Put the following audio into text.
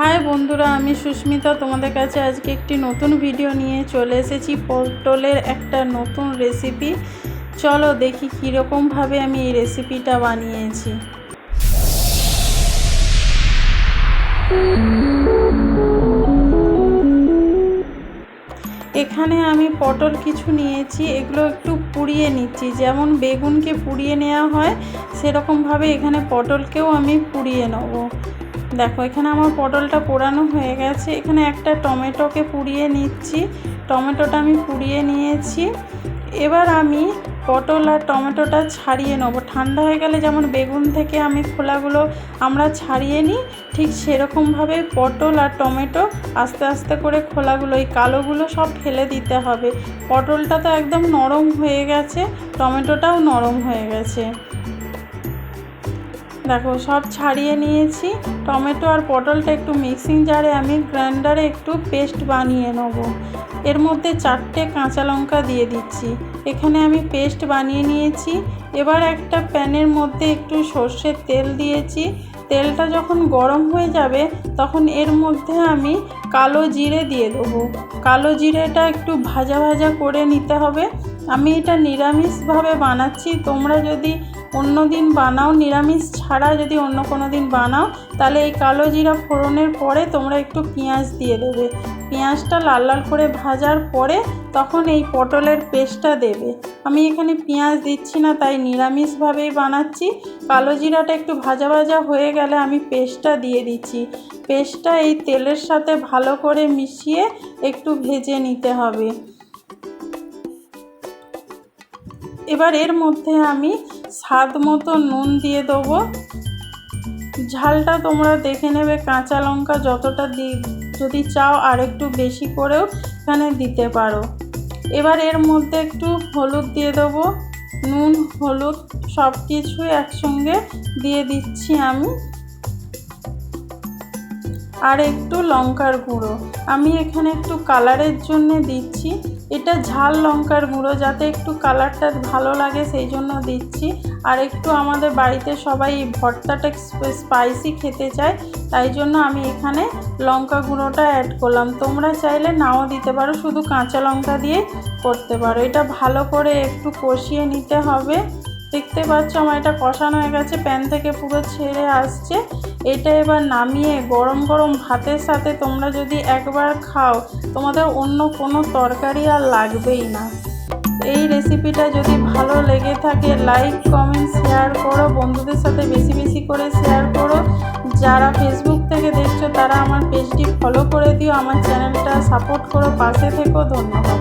High বন্ধুরা, আমি সুস্মিতা। তোমাদের কাছে আজকে একটি নতুন ভিডিও নিয়ে চলে এসেছি। পটলের একটা নতুন রেসিপি চলো দেখি কীরকমভাবে আমি এই রেসিপিটা বানিয়েছি। এখানে আমি পটল কিছু নিয়েছি। এগুলো একটু পুড়িয়ে নিচ্ছি। যেমন বেগুনকে পুড়িয়ে নেওয়া হয়, সেরকমভাবে এখানে পটলকেও আমি পুড়িয়ে নেব। দেখো, এখানে আমার পটলটা পোড়ানো হয়ে গেছে। এখানে একটা টমেটোকে পুড়িয়ে নিচ্ছি। টমেটোটা আমি পুড়িয়ে নিয়েছি। এবার আমি পটল আর টমেটোটা ছাড়িয়ে নেব। ঠান্ডা হয়ে গেলে যেমন বেগুন থেকে আমি খোলাগুলো আমরা ছাড়িয়ে নিই, ঠিক সেরকমভাবে পটল আর টমেটো আস্তে আস্তে করে খোলাগুলো, এই কালোগুলো সব ফেলে দিতে হবে। পটলটা তো একদম নরম হয়ে গেছে, টমেটোটাও নরম হয়ে গেছে। দেখো, সব ছাড়িয়ে নিয়েছি। টমেটো আর পটলটা একটু মিক্সিং জারে আমি গ্রাইন্ডারে একটু পেস্ট বানিয়ে নেব। এর মধ্যে চারটে কাঁচা লঙ্কা দিয়ে দিচ্ছি। এখানে আমি পেস্ট বানিয়ে নিয়েছি। এবার একটা প্যানের মধ্যে একটু সর্ষের তেল দিয়েছি। তেলটা যখন গরম হয়ে যাবে, তখন এর মধ্যে আমি কালো জিরে দিয়ে দেবো। কালো জিরেটা একটু ভাজা ভাজা করে নিতে হবে। আমি এটা নিরামিষভাবে বানাচ্ছি। তোমরা যদি অন্য দিন বানাও, নিরামিষ ছাড়া যদি অন্য কোনো দিন বানাও, তাহলে এই কালো জিরা ফোড়নের পরে তোমরা একটু পেঁয়াজ দিয়ে দেবে। পেঁয়াজটা লাল লাল করে ভাজার পরে তখন এই পটলের পেস্টটা দেবে। আমি এখানে পেঁয়াজ দিচ্ছি না, তাই নিরামিষভাবেই বানাচ্ছি। কালো জিরাটা একটু ভাজা ভাজা হয়ে গেলে আমি পেস্টটা দিয়ে দিচ্ছি। পেস্টটা এই তেলের সাথে ভালো করে মিশিয়ে একটু ভেজে নিতে হবে। এবার এর মধ্যে আমি স্বাদ মতো নুন দিয়ে দেবো। ঝালটা তোমরা দেখে নেবে কাঁচা লঙ্কা যতটা দি, যদি চাও আর একটু বেশি করেও এখানে দিতে পারো। এবার এর মধ্যে একটু হলুদ দিয়ে দেবো। নুন, হলুদ সব কিছু একসঙ্গে দিয়ে দিচ্ছি আমি। আর একটু লঙ্কার গুঁড়ো। আমি এখানে একটু কালারের জন্য দিচ্ছি। এটা ঝাল লঙ্কার গুঁড়ো, যাতে একটু কালারটা ভালো লাগে সেই জন্য দিচ্ছি। আর একটু আমাদের বাড়িতে সবাই ভর্তাটা স্পাইসি খেতে চায়, তাই জন্য আমি এখানে লঙ্কা গুঁড়োটা অ্যাড করলাম। তোমরা চাইলে নাও দিতে পারো, শুধু কাঁচা লঙ্কা দিয়ে করতে পারো। এটা ভালো করে একটু কষিয়ে নিতে হবে। দেখতে পাচ্ছ আমার এটা কষানো হয়ে গেছে, প্যান থেকে পুরো ছেড়ে আসছে। এটা এবার নামিয়ে গরম গরম ভাতের সাথে তোমরা যদি একবার খাও, তোমাদের অন্য কোনো তরকারি আর লাগবেই না। এই রেসিপিটা যদি ভালো লেগে থাকে লাইক কমেন্ট শেয়ার করো, বন্ধুদের সাথে বেশি বেশি করে শেয়ার করো। যারা ফেসবুক থেকে দেখছ, তারা আমার পেজটি ফলো করে দিও, আমার চ্যানেলটা সাপোর্ট করো, পাশে থেকো, ধন্যবাদ।